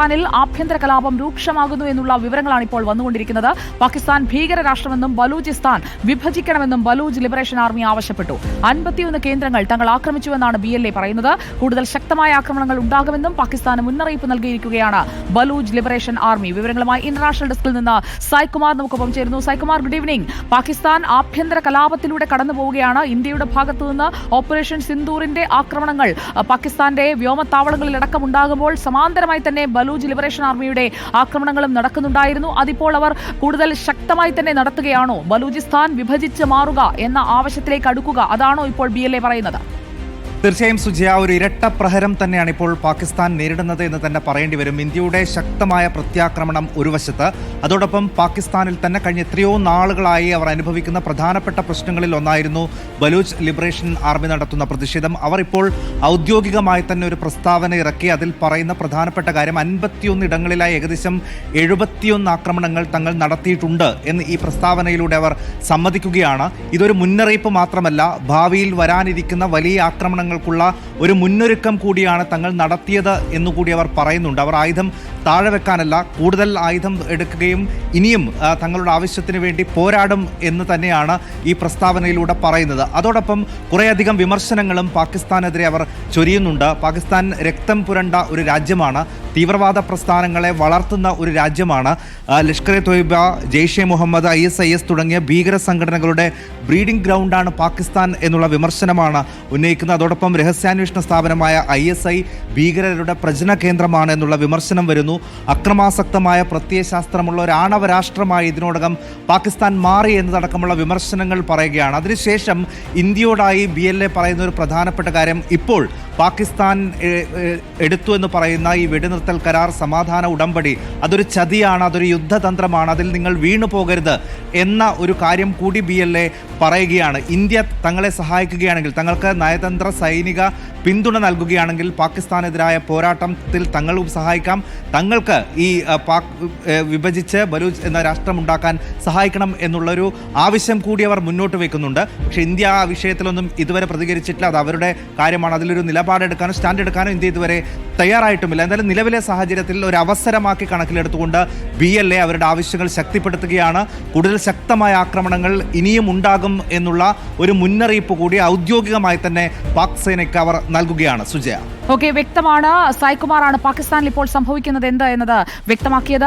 പാകിസ്ഥാനിൽ ആഭ്യന്തര കലാപം രൂക്ഷമാകുന്നു എന്നുള്ള വിവരങ്ങളാണ് ഇപ്പോൾ വന്നുകൊണ്ടിരിക്കുന്നത്. പാകിസ്ഥാൻ ഭീകര രാഷ്ട്രമെന്നും ബലൂചിസ്ഥാൻ വിഭജിക്കണമെന്നും ബലൂജ് ലിബറേഷൻ ആർമി ആവശ്യപ്പെട്ടു. അൻപത്തിയൊന്ന് കേന്ദ്രങ്ങൾ തങ്ങൾ ആക്രമിച്ചുവെന്നാണ് ബി എൽ എ പറയുന്നത്. കൂടുതൽ ശക്തമായ ആക്രമണങ്ങൾ ഉണ്ടാകുമെന്നും പാകിസ്ഥാന് മുന്നറിയിപ്പ് നൽകിയിരിക്കുകയാണ് ബലൂജ് ലിബറേഷൻ ആർമി. വിവരങ്ങളുമായി ഇന്റർനാഷണൽ ഡെസ്കിൽ നിന്ന് സായ്കുമാർ നമുക്കൊപ്പം ചേരുന്നു. സായ്കുമാർ ഗുഡ് ഈവനിംഗ് പാകിസ്ഥാൻ ആഭ്യന്തര കലാപത്തിലൂടെ കടന്നു പോവുകയാണ് ഇന്ത്യയുടെ ഭാഗത്തു നിന്ന് ഓപ്പറേഷൻ സിന്ദൂറിന്റെ ആക്രമണങ്ങൾ പാകിസ്ഥാന്റെ വ്യോമത്താവളങ്ങളിലടക്കം ഉണ്ടാകുമ്പോൾ സമാന്തരമായി തന്നെ ബലൂജ് ലിബറേഷൻ ആർമിയുടെ ആക്രമണങ്ങളും നടക്കുന്നുണ്ടായിരുന്നു. അതിപ്പോൾ അവർ കൂടുതൽ ശക്തമായി തന്നെ നടത്തുകയാണോ? ബലൂചിസ്ഥാൻ വിഭജിച്ച് മാറുക എന്ന ആവശ്യത്തിലേക്ക് അടുക്കുക. അതാണോ ഇപ്പോൾ ബി പറയുന്നത്? തീർച്ചയായും സുജയ ഒരു ഇരട്ട പ്രഹരം തന്നെയാണ് ഇപ്പോൾ പാകിസ്ഥാൻ നേരിടുന്നത് എന്ന് തന്നെ പറയേണ്ടി വരും. ഇന്ത്യയുടെ ശക്തമായ പ്രത്യാക്രമണം ഒരു വശത്ത് അതോടൊപ്പം പാകിസ്ഥാനിൽ തന്നെ കഴിഞ്ഞ എത്രയോ നാളുകളായി അവർ അനുഭവിക്കുന്ന പ്രധാനപ്പെട്ട പ്രശ്നങ്ങളിൽ ഒന്നായിരുന്നു ബലൂച്ച് ലിബറേഷൻ ആർമി നടത്തുന്ന പ്രതിഷേധം. അവർ ഇപ്പോൾ ഔദ്യോഗികമായി തന്നെ ഒരു പ്രസ്താവന ഇറക്കി അതിൽ പറയുന്ന പ്രധാനപ്പെട്ട കാര്യം അൻപത്തിയൊന്ന് ഇടങ്ങളിലായി ഏകദേശം എഴുപത്തിയൊന്ന് ആക്രമണങ്ങൾ തങ്ങൾ നടത്തിയിട്ടുണ്ട് എന്ന് ഈ പ്രസ്താവനയിലൂടെ അവർ സമ്മതിക്കുകയാണ്. ഇതൊരു മുന്നറിയിപ്പ് മാത്രമല്ല ഭാവിയിൽ വരാനിരിക്കുന്ന വലിയ ആക്രമണങ്ങൾക്കുള്ള ഒരു മുന്നൊരുക്കം കൂടിയാണ് തങ്ങൾ നടത്തിയത് എന്നുകൂടി അവർ പറയുന്നുണ്ട്. അവർ ആയുധം താഴെ വെക്കാനല്ല കൂടുതൽ ആയുധം എടുക്കുകയും ഇനിയും തങ്ങളുടെ ആവശ്യത്തിന് വേണ്ടി പോരാടും എന്ന് തന്നെയാണ് ഈ പ്രസ്താവനയിലൂടെ പറയുന്നത്. അതോടൊപ്പം കുറേയധികം വിമർശനങ്ങളും പാകിസ്ഥാനെതിരെ അവർ ചൊരിയുന്നുണ്ട്. പാകിസ്ഥാൻ രക്തം പുരണ്ട ഒരു രാജ്യമാണ്. തീവ്രവാദ പ്രസ്ഥാനങ്ങളെ വളർത്തുന്ന ഒരു രാജ്യമാണ്. Lashkar e Taiba Jaishe Mohammed I S I S തുടങ്ങിയ ഭീകര സംഘടനകളുടെ ബ്രീഡിംഗ് ഗ്രൗണ്ടാണ് പാകിസ്ഥാൻ എന്നുള്ള വിമർശനമാണ് ഉന്നയിക്കുന്നത്. അതോടൊപ്പം രഹസ്യാന്വേഷണ സ്ഥാപനമായ ഐ എസ് ഐ ഭീകരരുടെ പ്രജന കേന്ദ്രമാണ് എന്നുള്ള വിമർശനം വരുന്നു. അക്രമാസക്തമായ പ്രത്യയശാസ്ത്രമുള്ള ഒരു ആണവ രാഷ്ട്രമായി ഇതിനോടകം പാകിസ്ഥാൻ മാറി എന്നതടക്കമുള്ള വിമർശനങ്ങൾ പറയുകയാണ്. അതിനുശേഷം ഇന്ത്യയോടായി ബി എൽ എ പറയുന്ന ഒരു പ്രധാനപ്പെട്ട കാര്യം ഇപ്പോൾ പാകിസ്ഥാൻ എടുത്തു എന്ന് പറയുന്ന ഈ വെടിനിർത്തൽ കരാർ സമാധാന ഉടമ്പടി അതൊരു ചതിയാണ് അതൊരു യുദ്ധതന്ത്രമാണ് അതിൽ നിങ്ങൾ വീണു പോകരുത് എന്ന ഒരു കാര്യം കൂടി ബി എൽ എ പറയുകയാണ്. ഇന്ത്യ തങ്ങളെ സഹായിക്കുകയാണെങ്കിൽ തങ്ങൾക്ക് നയതന്ത്ര സൈനിക പിന്തുണ നൽകുകയാണെങ്കിൽ പാകിസ്ഥാനെതിരായ പോരാട്ടത്തിൽ തങ്ങളും സഹായിക്കാം. തങ്ങൾക്ക് ഈ പാക് വിഭജിച്ച് ബലൂച്ച് എന്ന രാഷ്ട്രം ഉണ്ടാക്കാൻ സഹായിക്കണം എന്നുള്ളൊരു ആവശ്യം കൂടി അവർ മുന്നോട്ട് വെക്കുന്നുണ്ട്. പക്ഷേ ഇന്ത്യ ആ വിഷയത്തിലൊന്നും ഇതുവരെ പ്രതികരിച്ചിട്ടില്ല. അത് അവരുടെ കാര്യമാണ്. അതിലൊരു നിലപാടെടുക്കാനോ സ്റ്റാൻഡ് എടുക്കാനോ ഇന്ത്യ ഇതുവരെ തയ്യാറായിട്ടുമില്ല. എന്തായാലും നിലവിലെ സാഹചര്യത്തിൽ ഒരു അവസരമാക്കി കണക്കിലെടുത്തുകൊണ്ട് ബി എൽ എ അവരുടെ ആവശ്യങ്ങൾ ശക്തിപ്പെടുത്തുകയാണ്. കൂടുതൽ ശക്തമായ ആക്രമണങ്ങൾ ഇനിയും ഉണ്ടാകും എന്നുള്ള ഒരു മുന്നറിയിപ്പ് കൂടി ഔദ്യോഗികമായി തന്നെ പാക് സേനയ്ക്ക് അവർ നൽകുകയാണ്. സുജയ. ഓക്കെ വ്യക്തമാണ്. സായ്കുമാറാണ് പാകിസ്ഥാനിൽ ഇപ്പോൾ സംഭവിക്കുന്നത് എന്ത് എന്നത് വ്യക്തമാക്കിയത്?